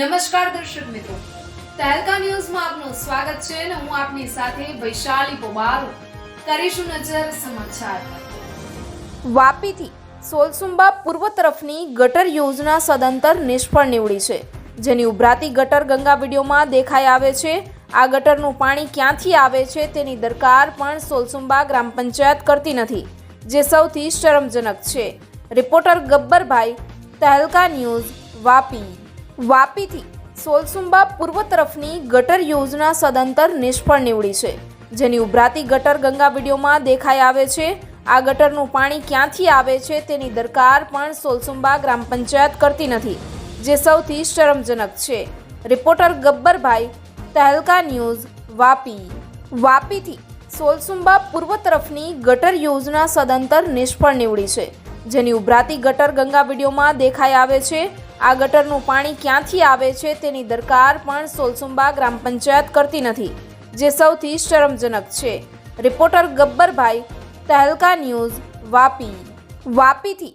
નમસ્કાર દર્શક મિત્રો. તહેલકા ન્યૂઝમાં આપનું સ્વાગત છે અને હું આપની સાથે વૈશાલી પોબારો કરીશું નજર સમાચાર. વાપીથી સોલસુંબા પૂર્વ તરફની ગટર યોજના સદંતર નિષ્ફળ નીવડી છે. જેની ઉભરાતી ગટર ગંગા વિડીયોમાં દેખાઈ આવે છે. આ ગટરનું પાણી ક્યાંથી આવે છે તેની દરકાર પણ સોલસુંબા ગ્રામ પંચાયત કરતી નથી, જે સૌથી શરમજનક છે. Reporter Gabbarbhai, Tehelka news, Vapi. વાપીથી Solsumba પૂર્વ તરફની ગટર યોજના સદંતર નિષ્ફળ નીવડી છે, જેની ઉભરાતી ગટર ગંગા વિડીયોમાં દેખાઈ આવે છે. આ ગટરનું પાણી ક્યાંથી આવે છે તેની દરકાર પણ સોલસુંબા ગ્રામ પંચાયત કરતી નથી, જે સૌથી શરમજનક છે. Reporter Gabbarbhai Tehelka news Vapi. વાપીથી Solsumba પૂર્વ તરફની ગટર યોજના સદંતર નિષ્ફળ નીવડી છે, જેની ઉભરાતી ગટર ગંગા વિડીયોમાં દેખાઈ આવે છે. આ ગટરનું પાણી ક્યાંથી આવે છે તેની દરકાર પણ સોલસુંબા ગ્રામ પંચાયત કરતી નથી, જે સૌથી શરમજનક છે. Reporter Gabbarbhai Tehelka news Vapi. વાપીથી